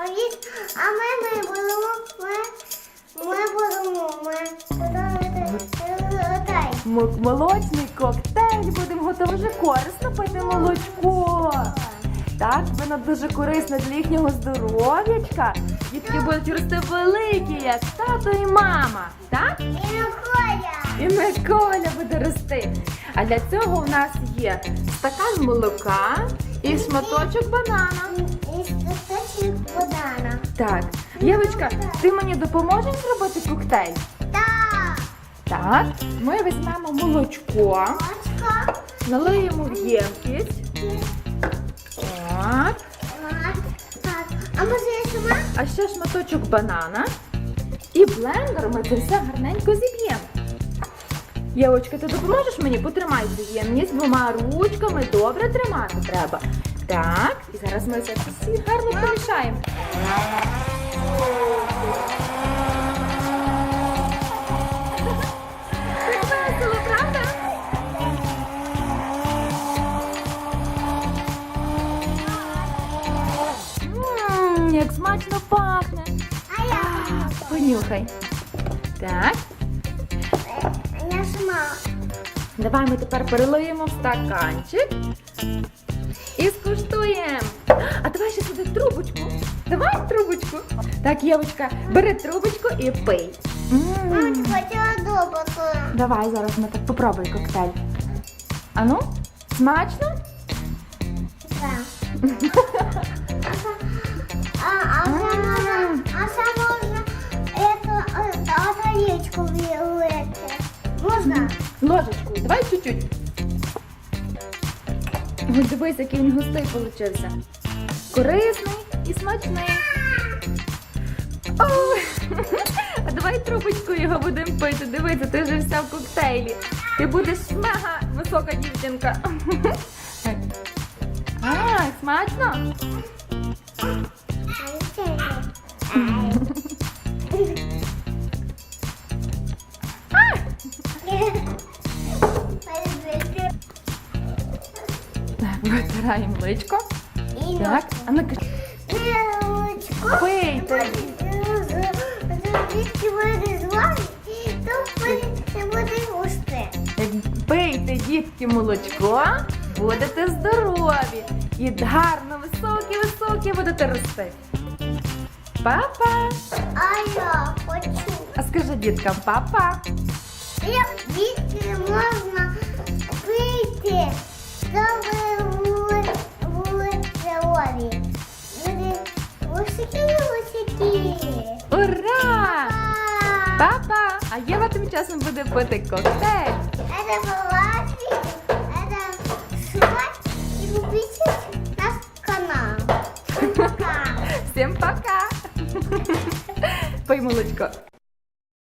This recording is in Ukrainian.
А ми, ми будемо, ми, ми будемо, ми будемо. Молочний коктейль будемо готувати вже корисно пити молочко. Так, воно дуже корисно для їхнього здоров'ячка. Дітки будуть рости великі, як тато і мама. Так? І Коля. І Миколя буде рости. А для цього в нас є стакан молока і шматочок банана. І Богдана. Так, Євочка, ти мені допоможеш зробити коктейль? Так. Так, ми візьмемо молочко, Очко. налиємо в ємкість. Так. Так. Так. А може я сама? А ще шматочок банана. І блендером ми це все гарненько зіб'ємо. Євочка, ти допоможеш мені? Потримай ємність двома ручками. Добре тримати треба. Так, і зараз ми це всі гарно помішаємо. Так весело, правда? Ммм, як смачно пахне. Понюхай. Так, Я сама. давай ми тепер перелиємо в стаканчик і скуштуємо. А давай сюди трубочку. Давай трубочку. Так, Євочка, бери трубочку і пий. М. Мамочка, хотіла доброту. Давай зараз ми так попробуй коктейль. Ану, смачно? Так. А, а ще можна, а ще можна эту, э, вилити. Можна? Ложечкою, давай чуть-чуть. Ой, дивись, який він густий получився. Корисний і смачний. Ой. А давай трубочкою його будемо пити. Дивися, ти вже вся в коктейлі. Ти будеш мега висока дівчинка. А, смачно? Витираємо личко. Так, а ну кажи, пийте. Звідки буде звати, то не буде густи. Пийте, дітки, молочко, будете здорові. І гарно, високі, високі будете рости. Па-па! А я хочу. А скажи діткам па-па. Як звідки можна пити, Ура! Па-па! А Єва тим часом буде пити коктейль. Это Власик, это Шват и подписывайтесь на наш канал. Всем пока. Всім пока! Пий молочко.